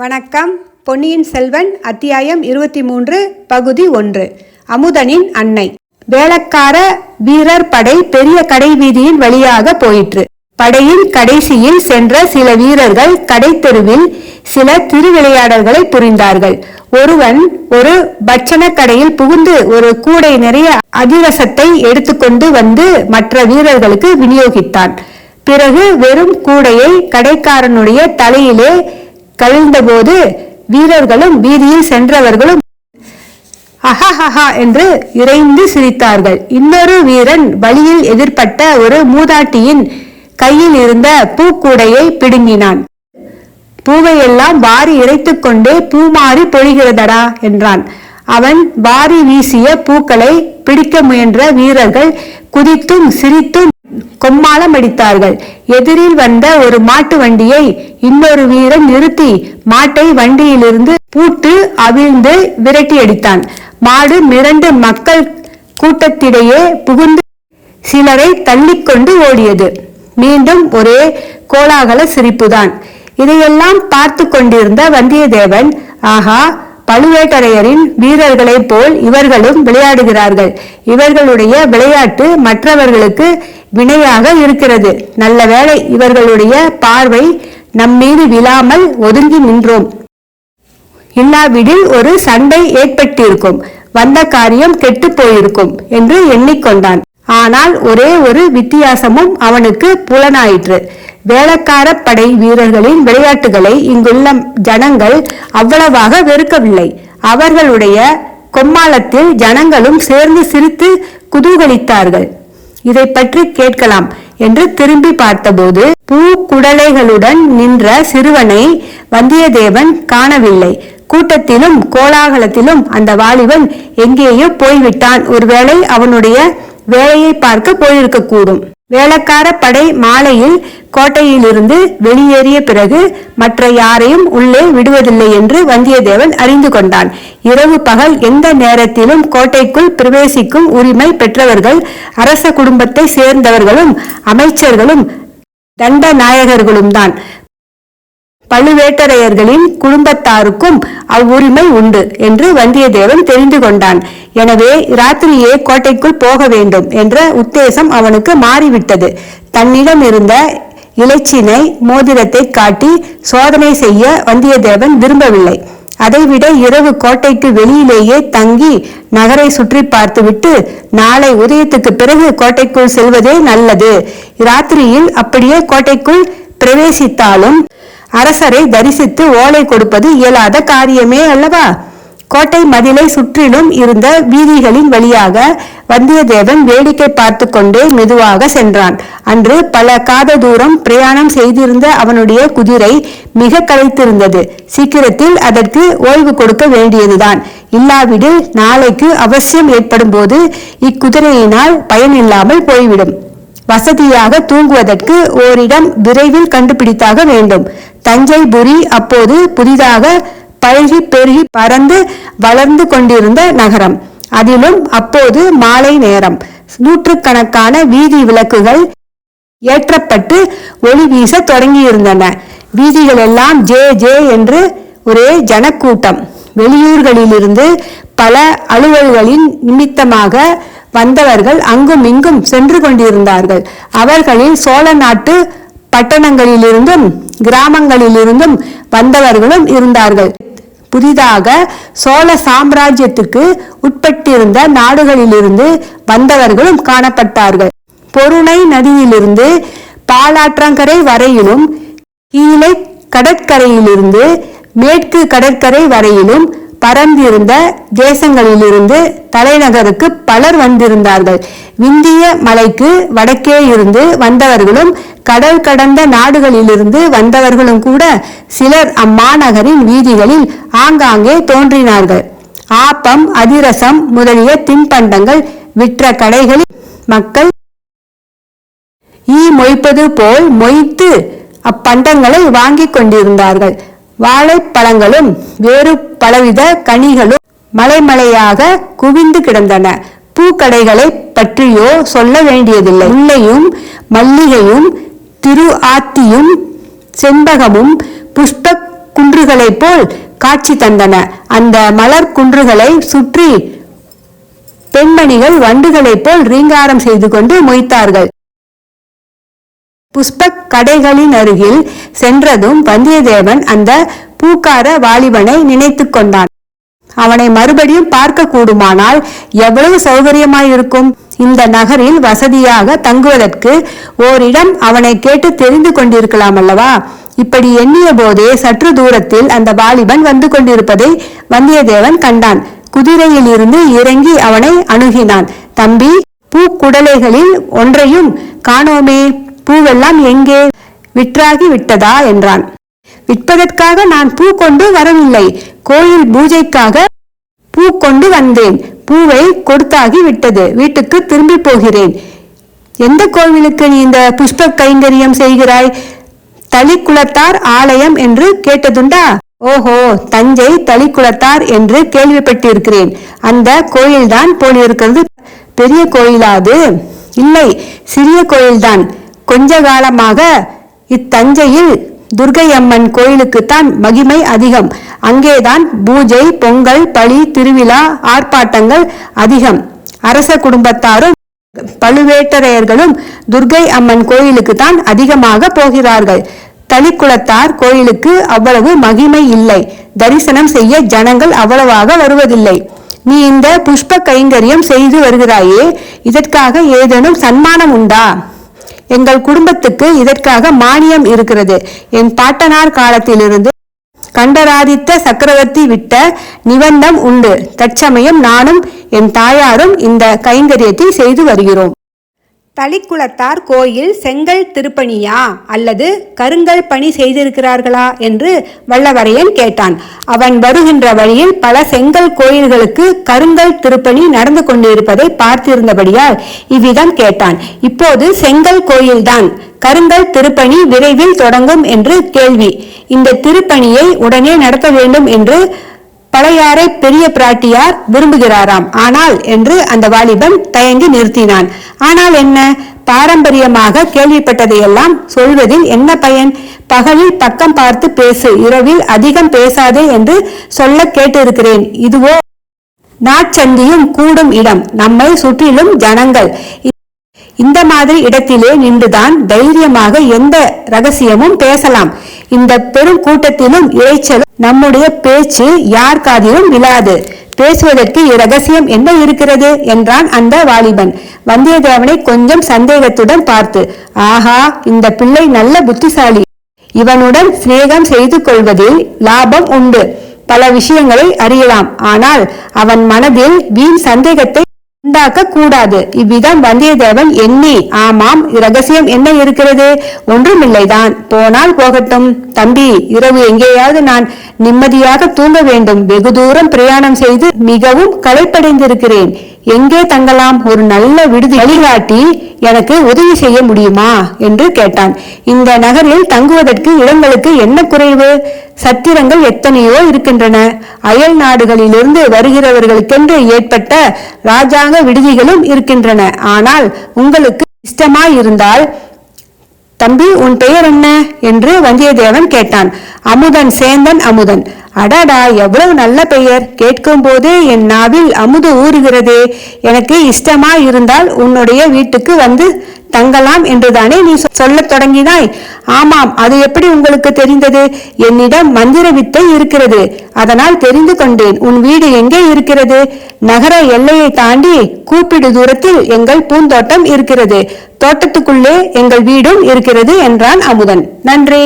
வணக்கம். பொன்னியின் செல்வன் அத்தியாயம் இருபத்தி மூன்று பகுதி ஒன்று. அமுதனின் அன்னை. வேளக்கார வீரர் படை பெரிய கடை வீதியின் வழியாக போயிற்று. படையின் கடைசியில் சென்ற சில வீரர்கள் கடை தெருவில் சில திருவிளையாடல்களை புரிந்தார்கள். ஒருவன் ஒரு பட்சண கடையில் புகுந்து ஒரு கூடை நிறைய அதிரசத்தை எடுத்துக்கொண்டு வந்து மற்ற வீரர்களுக்கு விநியோகித்தான். பிறகு வெறும் கூடையை கடைக்காரனுடைய தலையிலே கவிழ்ந்தபோது வீரர்களும் வீதியில் சென்றவர்களும் அஹஹஹா என்று இறைந்து சிரித்தார்கள். இன்னொரு வீரன் வழியில் எதிர்பட்ட ஒரு மூதாட்டியின் கையில் இருந்த பூக்கூடையை பிடுங்கினான். பூவையெல்லாம் வாரி இறைத்துக் கொண்டே பூமாறி பொழிகிறதடா என்றான். அவன் வாரி வீசிய பூக்களை பிடிக்க முயன்ற வீரர்கள் குதித்தும் சிரித்தும் கொம்மாளம் அடித்தார்கள். எதிரில் வந்த ஒரு மாட்டு வண்டியை இன்னொரு வீரன் நிறுத்தி மாட்டை வண்டியிலிருந்து பூட்டு அவிழ்ந்து விரட்டி அடித்தான். மாடு மிரண்டு மக்கள் கூட்டத்திடையே புகுந்து சிலரை தள்ளிக்கொண்டு ஓடியது. மீண்டும் ஒரே கோலாகல சிரிப்புதான். இதையெல்லாம் பார்த்து கொண்டிருந்த வந்தியத்தேவன் ஆஹா பழுவேட்டரையரின் வீரர்களைப் போல் இவர்களும் விளையாடுகிறார்கள். இவர்களுடைய விளையாட்டு மற்றவர்களுக்கு வினையாக இருக்கிறது. நல்ல வேளை இவர்களுடைய பார்வை நம்மீது விழாமல் ஒதுங்கி நின்றோம். இல்லாவிடில் ஒரு சண்டை ஏற்பட்டிருக்கும். வந்த காரியம் கெட்டு போயிருக்கும் என்று எண்ணிக்கொண்டான். ஆனால் ஒரே ஒரு வித்தியாசமும் அவனுக்கு புலனாயிற்று. வேளக்கார படை வீரர்களின் விளையாட்டுகளை இங்குள்ள ஜனங்கள் அவ்வளவாக வெறுக்கவில்லை. அவர்களுடைய கொம்மாளத்தில் ஜனங்களும் சேர்ந்து சிரித்து குதூகலித்தார்கள். இதை பற்றி கேட்கலாம் என்று திரும்பி பார்த்தபோது பூ குடலைகளுடன் நின்ற சிறுவனை வந்தியத்தேவன் காணவில்லை. கூட்டத்திலும் கோலாகலத்திலும் அந்த வாலிபன் எங்கேயோ போய்விட்டான். ஒருவேளை அவனுடைய வேலையை பார்க்க போயிருக்கக்கூடும். வேளக்கார படை மாலையில் கோட்டையிலிருந்து வெளியேறிய பிறகு மற்ற யாரையும் உள்ளே விடுவதில்லை என்று வந்தியத்தேவன் அறிந்து கொண்டான். இரவு பகல் எந்த நேரத்திலும் கோட்டைக்குள் பிரவேசிக்கும் உரிமை பெற்றவர்கள் அரச குடும்பத்தை சேர்ந்தவர்களும் அமைச்சர்களும் தண்ட நாயகர்களும் தான் பழுவேட்டரையர்களின் குடும்பத்தாருக்கும் அவ்வுரிமை உண்டு என்று வந்தியத்தேவன் தெரிந்து கொண்டான். எனவே ராத்திரியே கோட்டைக்குள் போக வேண்டும் என்ற உத்தேசம் அவனுக்கு மாறிவிட்டது. தன்னிடம் இருந்த இலச்சினை மோதிரத்தை காட்டி சோதனை செய்ய வந்தியத்தேவன் விரும்பவில்லை. அதைவிட இரவு கோட்டைக்கு வெளியிலேயே தங்கி நகரை சுற்றி பார்த்துவிட்டு நாளை உதயத்துக்கு பிறகு கோட்டைக்குள் செல்வதே நல்லது. ராத்திரியில் அப்படியே கோட்டைக்குள் பிரவேசித்தாலும் அரசரை தரிசித்து ஓலை கொடுப்பது இயலாத காரியமே அல்லவா? கோட்டை மதிலை சுற்றிலும் இருந்த வீதிகளின் வழியாக வந்தியத்தேவன் வேடிக்கை பார்த்து கொண்டே மெதுவாக சென்றான். அன்று பல காத தூரம் பிரயாணம் செய்திருந்த அவனுடைய குதிரை மிக களைத்திருந்தது. சீக்கிரத்தில் அதற்கு ஓய்வு கொடுக்க வேண்டியதுதான். இல்லாவிடில் நாளைக்கு அவசியம் ஏற்படும் போது இக்குதிரையினால் பயனில்லாமல் போய்விடும். வசதியாக தூங்குவதற்கு ஓரிடம் விரைவில் கண்டுபிடித்தாக வேண்டும். தஞ்சைபுரி அப்போது புதிதாக பழகி பெருகி பறந்து வளர்ந்து கொண்டிருந்த நகரம். அதிலும் அப்போது மாலை நேரம். நூற்றுக்கணக்கான வீதி விளக்குகள் ஏற்றப்பட்டு ஒளி வீச தொடங்கியிருந்தன. வீதிகள் எல்லாம் ஜே ஜே என்று ஒரே ஜனக்கூட்டம். வெளியூர்களிலிருந்து பல அலுவல்களின் நிமித்தமாக வந்தவர்கள் அங்கும் இங்கும் சென்று கொண்டிருந்தார்கள். அவர்களில் சோழ நாட்டு பட்டணங்களிலிருந்தும் கிராமங்களிலிருந்தும் வந்தவர்களும் இருந்தார்கள். புதிதாக சோழ சாம்ராஜ்யத்துக்கு உட்பட்டிருந்த நாடுகளிலிருந்து வந்தவர்களும் காணப்பட்டார்கள். பொருணை நதியிலிருந்து பாலாற்றங்கரை வரையிலும் கீழே கடற்கரையிலிருந்து மேற்கு கடற்கரை வரையிலும் பரந்திருந்த தேசங்களிலிருந்து தலைநகருக்கு பலர் வந்திருந்தார்கள். விந்திய மலைக்கு வடக்கே இருந்து வந்தவர்களும் கடல் கடந்த நாடுகளிலிருந்து வந்தவர்களும் கூட சிலர் அம்மாநகரின் வீதிகளில் ஆங்காங்கே தோன்றினார்கள். ஆப்பம் அதிரசம் முதலிய தின்பண்டங்கள் விற்ற கடைகளில் மக்கள் ஈ மொய்ப்பது போல் மொய்த்து அப்பண்டங்களை வாங்கிக் கொண்டிருந்தார்கள். வாழைப்பழங்களும் வேறு பலவித கனிகளும் மலைமலையாக குவிந்து கிடந்தன. பூக்கடைகளை பற்றியோ சொல்ல வேண்டியதில்லை. முல்லையும் மல்லிகையும் திரு ஆத்தியும் செண்பகமும் புஷ்ப குன்றுகளைப் போல் காட்சி தந்தன. அந்த மலர் குன்றுகளை சுற்றி பெண்மணிகள் வண்டுகளைப் போல் ரீங்காரம் செய்து கொண்டு மொய்த்தார்கள். புஷ்பக் கடைகளின் அருகில் சென்றதும் வந்தியத்தேவன் அந்த பூக்கார வாலிபனை நினைத்துக் கொண்டான். அவனை மறுபடியும் பார்க்க கூடுமானால் எவ்வளவு சௌகரியமாயிருக்கும்? இந்த நகரில் வசதியாக தங்குவதற்கு ஓரிடம் அவனை கேட்டு தெரிந்து கொண்டிருக்கலாம் அல்லவா? இப்படி எண்ணிய போதே சற்று தூரத்தில் அந்த வாலிபன் வந்து கொண்டிருப்பதை வந்தியத்தேவன் கண்டான். குதிரையில் இருந்து இறங்கி அவனை அணுகினான். தம்பி பூக்குடலைகளில் ஒன்றையும் காணோமே. பூவெல்லாம் எங்கே? விற்றாகி விட்டதா என்றான். விற்பதற்காக நான் பூ கொண்டு வரவில்லை. கோயில் பூஜைக்காக பூ கொண்டு வந்தேன். பூவை கொடுத்தாகி விட்டது வீட்டுக்கு திரும்பி போகிறேன். எந்த கோவிலுக்கு நீ இந்த புஷ்ப கைங்கரியம் செய்கிறாய்? தளிக்குளத்தார் ஆலயம் என்று கேட்டதுண்டா? ஓஹோ தஞ்சை தளிக்குளத்தார் என்று கேள்விப்பட்டிருக்கிறேன். அந்த கோயில்தான் போலிருக்கிறது. பெரிய கோயிலாது? இல்லை சிறிய கோயில்தான். கொஞ்ச காலமாக இத்தஞ்சையில் துர்கை அம்மன் கோயிலுக்குத்தான் மகிமை அதிகம். அங்கேதான் பூஜை பொங்கல் பழி திருவிழா ஆர்ப்பாட்டங்கள் அதிகம். அரச குடும்பத்தாரும் பழுவேட்டரையர்களும் துர்கை அம்மன் கோயிலுக்கு தான் அதிகமாக போகிறார்கள். தளிக்குளத்தார் கோயிலுக்கு அவ்வளவு மகிமை இல்லை. தரிசனம் செய்ய ஜனங்கள் அவ்வளவாக வருவதில்லை. நீ இந்த புஷ்ப கைங்கரியம் செய்து வருகிறாயே இதற்காக ஏதேனும் சன்மானம் உண்டா? எங்கள் குடும்பத்துக்கு இதற்காக மானியம் இருக்கிறது. என் பாட்டனார் காலத்திலிருந்து கண்டராதித்த சக்கரவர்த்தி விட்ட நிபந்தம் உண்டு. தற்சமயம் நானும் என் தாயாரும் இந்த கைங்கரியத்தை செய்து வருகிறோம். தளிக்குளத்தார் கோயில் செங்கல் திருப்பணியா அல்லது கருங்கல் பணி செய்திருக்கிறார்களா என்று வல்லவரையன் கேட்டான். அவன் வருகின்ற வழியில் பல செங்கல் கோயில்களுக்கு கருங்கல் திருப்பணி நடந்து கொண்டிருப்பதை பார்த்திருந்தபடியால் இவ்விதம் கேட்டான். இப்போது செங்கல் கோயில்தான் கருங்கல் திருப்பணி விரைவில் தொடங்கும் என்று கேள்வி. இந்த திருப்பணியை உடனே நடத்த வேண்டும் என்று பழையாறை பெரிய பிராட்டியார் விரும்புகிறாராம். ஆனால் என்று அந்த வாலிபன் தயங்கி நிறுத்தினான். ஆனால் என்ன? பாரம்பரியமாக கேள்விப்பட்டதையெல்லாம் சொல்வதில் என்ன பயன்? பகலில் பக்கம் பார்த்து பேசு. இரவில் அதிகம் பேசாதே என்று சொல்ல கேட்டிருக்கிறேன். இதுவோ? நாட்சந்தியும் கூடும் இடம். நம்மை சுற்றிலும் ஜனங்கள். இந்த மாதிரி இடத்திலே நின்றுதான் தைரியமாக எந்த ரகசியமும் பேசலாம். இந்த பெரும் கூட்டத்திலும் இறைச்சலும் நம்முடைய பேச்சு யார் காதிலும் விழாது. பேசுவதற்கு இரகசியம் என்ன இருக்கிறது? என்றான் அந்த வாலிபன். வந்தியத்தேவனை கொஞ்சம் சந்தேகத்துடன் பார்த்து ஆஹா இந்த பிள்ளை நல்ல புத்திசாலி. இவனுடன் சிநேகம் செய்து கொள்வதில் லாபம் உண்டு. பல விஷயங்களை அறியலாம். ஆனால் அவன் மனதில் வீண் சந்தேகத்தை உண்டாக்க கூடாது இவ்விதம் வந்தியத்தேவன் எண்ணி ஆமாம் ரகசியம் என்ன இருக்கிறது? ஒன்றுமில்லைதான். போனால் போகட்டும். தம்பி இரவு எங்கேயாவது நான் நிம்மதியாக தூங்க வேண்டும். வெகு தூரம் பிரயாணம் செய்து மிகவும் களைப்படைந்திருக்கிறேன். எங்கே தங்கலாம் ஒரு நல்ல விடுதி வழிகாட்டி எனக்கு உதவி செய்ய முடியுமா? என்று கேட்டான். இந்த நகரில் தங்குவதற்கு இடங்களுக்கு என்ன குறைவு? சத்திரங்கள் எத்தனையோ இருக்கின்றன. அயல் நாடுகளிலிருந்து வருகிறவர்களுக்கென்று ஏற்பட்ட ராஜாங்க விடுதிகளும் இருக்கின்றன. ஆனால் உங்களுக்கு இஷ்டமாயிருந்தால் தம்பி உன் பெயர் என்ன? என்று வந்தியத்தேவன் கேட்டான். அமுதன் சேந்தன் அமுதன். அடாடா எவ்வளவு நல்ல பெயர். கேட்கும் போதே என் நாவில் அமுது ஊறுகிறதே. எனக்கு இஷ்டமா இருந்தால் உன்னுடைய வீட்டுக்கு வந்து தங்கலாம் என்றுதானே நீ சொல்லத் தொடங்கினாய். ஆமாம் அது எப்படி உங்களுக்கு தெரிந்தது? என்னிடம் மந்திர வித்தை இருக்கிறது. அதனால் தெரிந்து கொண்டேன் உன் வீடு எங்கே இருக்கிறது? நகர எல்லையை தாண்டி கூப்பிடு தூரத்தில் எங்கள் பூந்தோட்டம் இருக்கிறது. தோட்டத்துக்குள்ளே எங்கள் வீடும் இருக்கிறது என்றான் அமுதன். நன்றி.